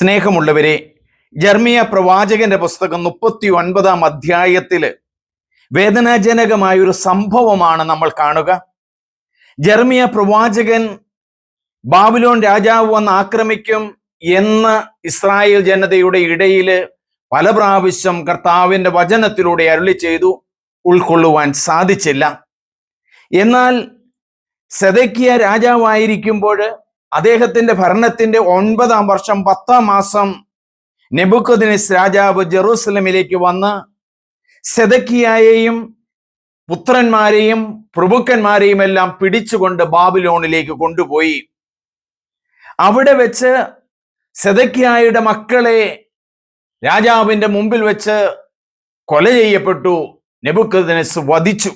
സ്നേഹമുള്ളവരെ ജർമിയ പ്രവാചകന്റെ പുസ്തകം മുപ്പത്തി ഒൻപതാം അധ്യായത്തിൽ വേദനാജനകമായൊരു സംഭവമാണ് നമ്മൾ കാണുക. ജർമിയ പ്രവാചകൻ ബാബിലോൺ രാജാവ് വന്ന് ആക്രമിക്കും എന്ന് ഇസ്രായേൽ ജനതയുടെ ഇടയിൽ പല പ്രാവശ്യം കർത്താവിന്റെ വചനത്തിലൂടെ അരുളി ചെയ്തു ഉൾക്കൊള്ളുവാൻ സാധിച്ചില്ല. എന്നാൽ സെതക്കിയ രാജാവായിരിക്കുമ്പോൾ അദ്ദേഹത്തിന്റെ ഭരണത്തിന്റെ ഒൻപതാം വർഷം പത്താം മാസം നെബുക്കദിനിസ് രാജാവ് ജെറൂസലമിലേക്ക് വന്ന് സെതക്കിയായെയും പുത്രന്മാരെയും പ്രഭുക്കന്മാരെയും എല്ലാം പിടിച്ചുകൊണ്ട് ബാബിലോണിലേക്ക് കൊണ്ടുപോയി. അവിടെ വെച്ച് സെതക്കിയായുടെ മക്കളെ രാജാവിന്റെ മുമ്പിൽ വെച്ച് കൊല ചെയ്യപ്പെട്ടു. നെബുക്കദിനസ് വധിച്ചു.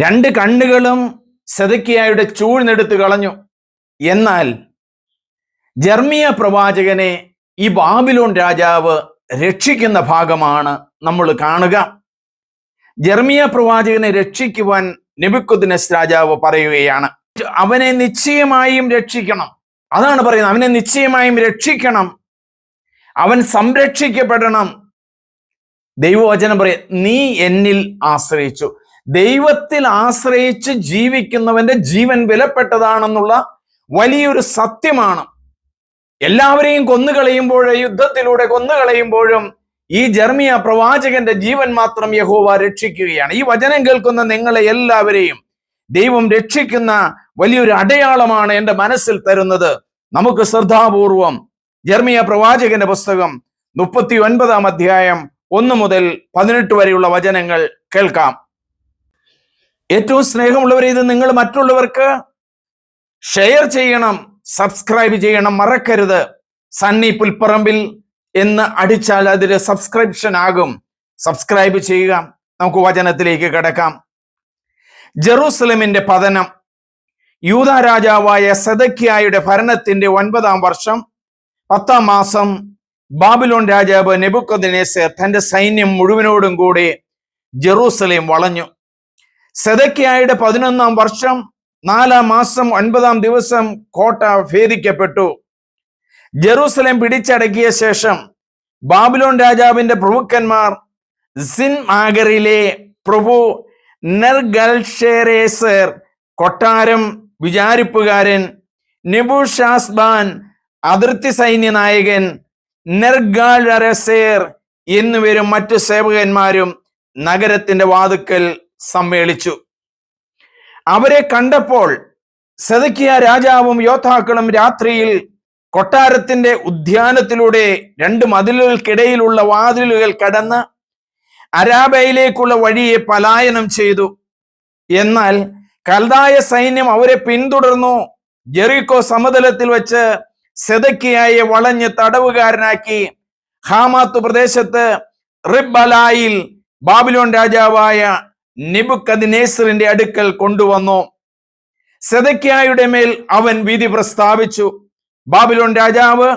രണ്ട് കണ്ണുകളും സെതക്കിയായുടെ ചൂഴ്ന്നെടുത്ത് കളഞ്ഞു. എന്നാൽ ജർമിയ പ്രവാചകനെ ഈ ബാബിലോൺ രാജാവ് രക്ഷിക്കുന്ന ഭാഗമാണ് നമ്മൾ കാണുക. ജർമിയ പ്രവാചകനെ രക്ഷിക്കുവാൻ നെബുക്കുദ്നസ് രാജാവ് പറയുകയാണ് അവനെ നിശ്ചയമായും രക്ഷിക്കണം. അതാണ് പറയുന്നത് അവനെ നിശ്ചയമായും രക്ഷിക്കണം. അവൻ സംരക്ഷിക്കപ്പെടണം. ദൈവവചനം പറയും നീ എന്നിൽ ആശ്രയിച്ചു. ദൈവത്തിൽ ആശ്രയിച്ച് ജീവിക്കുന്നവന്റെ ജീവൻ വിലപ്പെട്ടതാണെന്നുള്ള വലിയൊരു സത്യമാണ്. എല്ലാവരെയും കൊന്നുകളയുമ്പോൾ യുദ്ധത്തിലൂടെ കൊന്നുകളയുമ്പോഴും ഈ ജർമിയ പ്രവാചകന്റെ ജീവൻ മാത്രം യഹോവ രക്ഷിക്കുകയാണ്. ഈ വചനം കേൾക്കുന്ന നിങ്ങളെ എല്ലാവരെയും ദൈവം രക്ഷിക്കുന്ന വലിയൊരു അടയാളമാണ് എന്റെ മനസ്സിൽ തരുന്നത്. നമുക്ക് ശ്രദ്ധാപൂർവം ജർമിയ പ്രവാചകന്റെ പുസ്തകം മുപ്പത്തി ഒൻപതാം അധ്യായം ഒന്ന് മുതൽ പതിനെട്ട് വരെയുള്ള വചനങ്ങൾ കേൾക്കാം. ഏറ്റവും സ്നേഹമുള്ളവരെ ഇത് നിങ്ങൾ മറ്റുള്ളവർക്ക് ഷെയർ ചെയ്യണം സബ്സ്ക്രൈബ് ചെയ്യണം. മറക്കരുത്. സണ്ണി പുൽപ്പറമ്പിൽ എന്ന് അടിച്ചാൽ അതിൽ സബ്സ്ക്രിപ്ഷൻ ആകും. സബ്സ്ക്രൈബ് ചെയ്യുക. നമുക്ക് വചനത്തിലേക്ക് കിടക്കാം. ജെറൂസലമിന്റെ പതനം. യൂത രാജാവായ സദക്കിയായുടെ ഭരണത്തിന്റെ ഒൻപതാം വർഷം പത്താം മാസം ബാബിലോൺ രാജാവ് നെബുക്കദിനേസ് തന്റെ സൈന്യം മുഴുവനോടും കൂടി ജെറൂസലേം വളഞ്ഞു. സെതക്കിയായുടെ പതിനൊന്നാം വർഷം നാലാം മാസം ഒൻപതാം ദിവസം കോട്ട ഭേദിക്കപ്പെട്ടു. ജെറൂസലേം പിടിച്ചടക്കിയ ശേഷം ബാബിലോൺ രാജാവിന്റെ പ്രഭുക്കന്മാർ സിൻ മാഗറിലെ പ്രഭു നെർഗൽഷേരേസർ കൊട്ടാരം വിചാരിപ്പുകാരൻ നെബുഷാസ്ബാൻ അതിർത്തി സൈന്യ നായകൻ നെർഗാളറസേർ എന്നിവരും മറ്റു സേവകന്മാരും നഗരത്തിന്റെ വാതുക്കൽ സമ്മേളിച്ചു. അവരെ കണ്ടപ്പോൾ സെതക്കിയ രാജാവും യോദ്ധാക്കളും രാത്രിയിൽ കൊട്ടാരത്തിന്റെ ഉദ്യാനത്തിലൂടെ രണ്ട് മതിലുകൾക്കിടയിലുള്ള വാതിലുകൾ കടന്ന് അരാബയിലേക്കുള്ള വഴിയെ പലായനം ചെയ്തു. എന്നാൽ കൽതായ സൈന്യം അവരെ പിന്തുടർന്നു. ജെറിക്കോ സമതലത്തിൽ വെച്ച് സെതക്കിയായെ വളഞ്ഞ് തടവുകാരനാക്കി. ഹാമാത്ത് പ്രദേശത്ത് റിബലായിൽ ബാബിലോൺ രാജാവായ നിബുക്കദിനേസറിന്റെ അടുക്കൽ കൊണ്ടുവന്നു. സെതക്കിയായുടെ മേൽ അവൻ വിധി പ്രസ്താവിച്ചു. ബാബിലോൺ രാജാവ്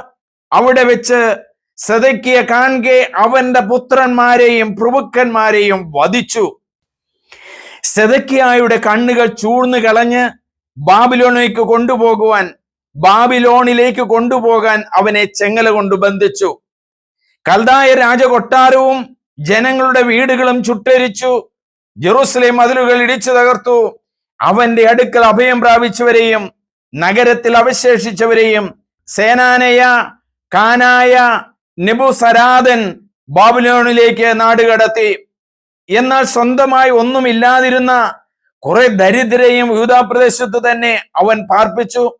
അവിടെ വെച്ച് സെതക്കിയ കാൺകെ അവന്റെ പുത്രന്മാരെയും പ്രഭുക്കന്മാരെയും വധിച്ചു. സെതക്കിയായുടെ കണ്ണുകൾ ചൂഴ്ന്നു കളഞ്ഞ് ബാബിലോണിലേക്ക് കൊണ്ടുപോകുവാൻ ബാബിലോണിലേക്ക് കൊണ്ടുപോകാൻ അവനെ ചെങ്ങല കൊണ്ട് ബന്ധിച്ചു. കൽതായ രാജകൊട്ടാരവും ജനങ്ങളുടെ വീടുകളും ചുട്ടരിച്ചു. ജെറൂസലേം മതിലുകൾ ഇടിച്ചു തകർത്തു. അവന്റെ അടുക്കൽ അഭയം പ്രാപിച്ചവരെയും നഗരത്തിൽ അവശേഷിച്ചവരെയും സേനാനയ കാനായ നെബുസരാദൻ ബാബുലോണിലേക്ക് നാടുകടത്തി. എന്നാൽ സ്വന്തമായി ഒന്നുമില്ലാതിരുന്ന കുറെ ദരിദ്രയും യൂതാപ്രദേശത്ത് തന്നെ അവൻ പാർപ്പിച്ചു.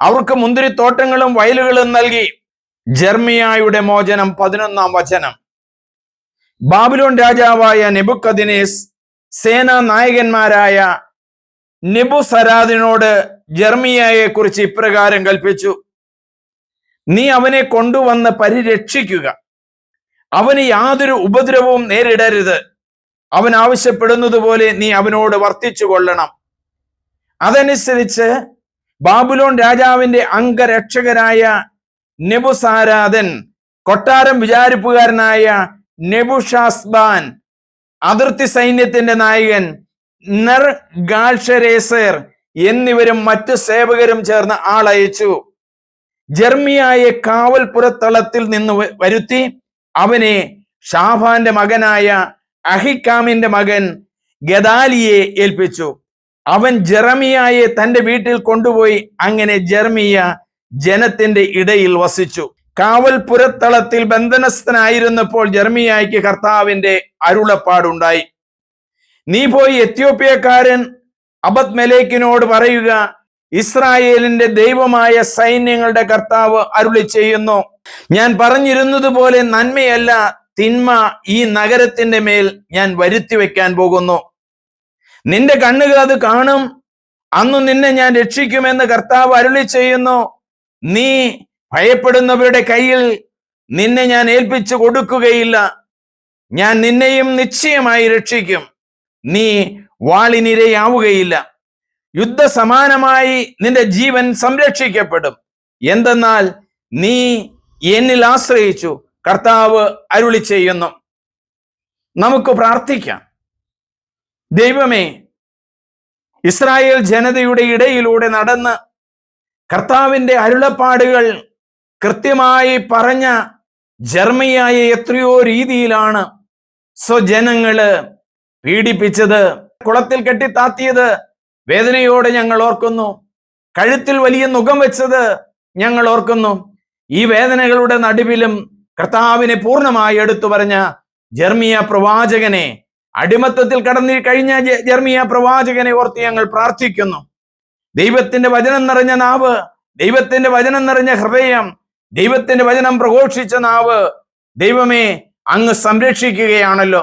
അവർക്ക് മുന്തിരിത്തോട്ടങ്ങളും വയലുകളും നൽകി. ജർമിയായുടെ മോചനം പതിനൊന്നാം വചനം. ബാബിലോൺ രാജാവായ നെബുക്കദിനേസ് സേനാ നായകന്മാരായ നെബുസരാദിനോട് ജർമിയയെ കുറിച്ച് ഇപ്രകാരം കൽപ്പിച്ചു. നീ അവനെ കൊണ്ടുവന്ന് പരിരക്ഷിക്കുക. അവന് യാതൊരു ഉപദ്രവവും നേരിടരുത്. അവൻ ആവശ്യപ്പെടുന്നത് പോലെ നീ അവനോട് വർത്തിച്ചു കൊള്ളണം. അതനുസരിച്ച് ബാബുലോൺ രാജാവിന്റെ അംഗരക്ഷകരായ നെബുസാരാധൻ കൊട്ടാരം വിചാരിപ്പുകാരനായ നെബുഷാസ്ബാൻ അതിർത്തി സൈന്യത്തിന്റെ നായകൻ നർ ഗാൾഷരേസർ എന്നിവരും മറ്റു സേവകരും ചേർന്ന് ആളയച്ചു. ജർമിയായെ കാവൽപുരത്തളത്തിൽ നിന്ന് വരുത്തി. അവനെ ഷാഫാന്റെ മകനായ അഹിക്കാമിന്റെ മകൻ ഗദാലിയെ ഏൽപ്പിച്ചു. അവൻ ജെറമിയായെ തന്റെ വീട്ടിൽ കൊണ്ടുപോയി അങ്ങനെ ജെർമിയ ജനത്തിന്റെ ഇടയിൽ വസിച്ചു. കാവൽ പുരത്തളത്തിൽ ബന്ധനസ്ഥനായിരുന്നപ്പോൾ ജർമിയായിക്ക് കർത്താവിന്റെ അരുളപ്പാടുണ്ടായി. നീ പോയി എത്യോപ്യക്കാരൻ അബദ് മെലേക്കിനോട് പറയുക ഇസ്രായേലിന്റെ ദൈവമായ സൈന്യങ്ങളുടെ കർത്താവ് അരുളി ചെയ്യുന്നു. ഞാൻ പറഞ്ഞിരുന്നതുപോലെ നന്മയല്ല തിന്മ ഈ നഗരത്തിന്റെ മേൽ ഞാൻ വരുത്തി വെക്കാൻ പോകുന്നു. നിന്റെ കണ്ണുകൾ അത് കാണും അന്നു നിന്നെ ഞാൻ രക്ഷിക്കുമെന്ന് കർത്താവ് അരുളി ചെയ്യുന്നു. നീ ഭയപ്പെടുന്നവരുടെ കയ്യിൽ നിന്നെ ഞാൻ ഏൽപ്പിച്ചു കൊടുക്കുകയില്ല. ഞാൻ നിന്നെയും നിശ്ചയമായി രക്ഷിക്കും. നീ വാളിനിരയാവുകയില്ല. യുദ്ധസമാനമായി നിന്റെ ജീവൻ സംരക്ഷിക്കപ്പെടും. എന്തെന്നാൽ നീ എന്നിൽ ആശ്രയിച്ചു കർത്താവ് അരുളി ചെയ്യുന്നു. നമുക്ക് പ്രാർത്ഥിക്കാം. ദൈവമേ ഇസ്രായേൽ ജനതയുടെ ഇടയിലൂടെ നടന്ന് കർത്താവിന്റെ അരുളപ്പാടുകൾ കൃത്യമായി പറഞ്ഞ ജർമ്മയായ എത്രയോ രീതിയിലാണ് സ്വജനങ്ങൾ പീഡിപ്പിച്ചത്. കുളത്തിൽ കെട്ടിത്താത്തിയത് വേദനയോടെ ഞങ്ങൾ ഓർക്കുന്നു. കഴുത്തിൽ വലിയ നുഖം വെച്ചത് ഞങ്ങൾ ഓർക്കുന്നു. ഈ വേദനകളുടെ നടുവിലും കർത്താവിനെ പൂർണമായി എടുത്തു പറഞ്ഞ ജർമിയ പ്രവാചകനെ അടിമത്തത്തിൽ കടന്നു കഴിഞ്ഞ ജർമിയ പ്രവാചകനെ ഓർത്ത് ഞങ്ങൾ പ്രാർത്ഥിക്കുന്നു. ദൈവത്തിന്റെ വചനം നിറഞ്ഞ നാവ് ദൈവത്തിന്റെ വചനം നിറഞ്ഞ ഹൃദയം ദൈവത്തിന്റെ വചനം പ്രഘോഷിച്ച നാവ് ദൈവമേ അങ്ങ് സംരക്ഷിക്കുകയാണല്ലോ.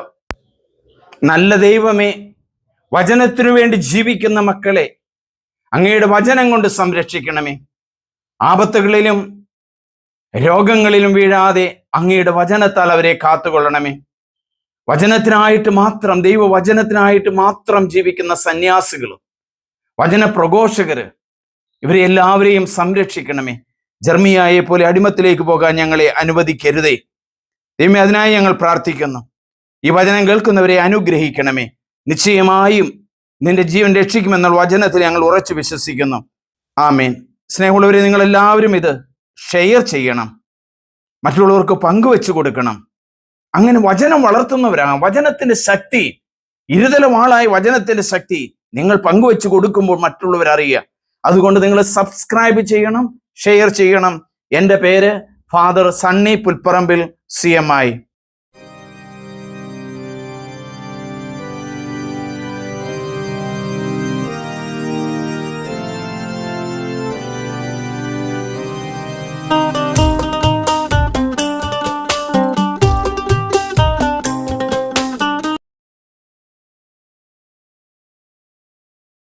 നല്ല ദൈവമേ വചനത്തിനു വേണ്ടി ജീവിക്കുന്ന മക്കളെ അങ്ങയുടെ വചനം കൊണ്ട് സംരക്ഷിക്കണമേ. ആപത്തുകളിലും രോഗങ്ങളിലും വീഴാതെ അങ്ങയുടെ വചനത്താൽ അവരെ കാത്തുകൊള്ളണമേ. വചനത്തിനായിട്ട് മാത്രം ദൈവവചനത്തിനായിട്ട് മാത്രം ജീവിക്കുന്ന സന്യാസികളും വചന പ്രഘോഷകര് ഇവരെ എല്ലാവരെയും സംരക്ഷിക്കണമേ. ജർമിയായെ പോലെ അടിമത്തിലേക്ക് പോകാൻ ഞങ്ങളെ അനുവദിക്കരുതേ. ദൈവമേ അതിനായി ഞങ്ങൾ പ്രാർത്ഥിക്കുന്നു. ഈ വചനം കേൾക്കുന്നവരെ അനുഗ്രഹിക്കണമേ. നിശ്ചയമായും നിന്റെ ജീവൻ രക്ഷിക്കുമെന്നുള്ള വചനത്തിൽ ഞങ്ങൾ ഉറച്ചു വിശ്വസിക്കുന്നു. ആമേൻ. സ്നേഹമുള്ളവരെ നിങ്ങൾ എല്ലാവരും ഇത് ഷെയർ ചെയ്യണം. മറ്റുള്ളവർക്ക് പങ്കുവെച്ചു കൊടുക്കണം. അങ്ങനെ വചനം വളർത്തുന്നവരാണ്. വചനത്തിന്റെ ശക്തി ഇരുതല വാളായ വചനത്തിന്റെ ശക്തി നിങ്ങൾ പങ്കുവെച്ചു കൊടുക്കുമ്പോൾ മറ്റുള്ളവർ അറിയുക അതുകൊണ്ട് നിങ്ങൾ സബ്സ്ക്രൈബ് ചെയ്യണം. ഷെയർ ചെയ്യണം. എന്റെ പേര് father Sunny Pulpparambil C M I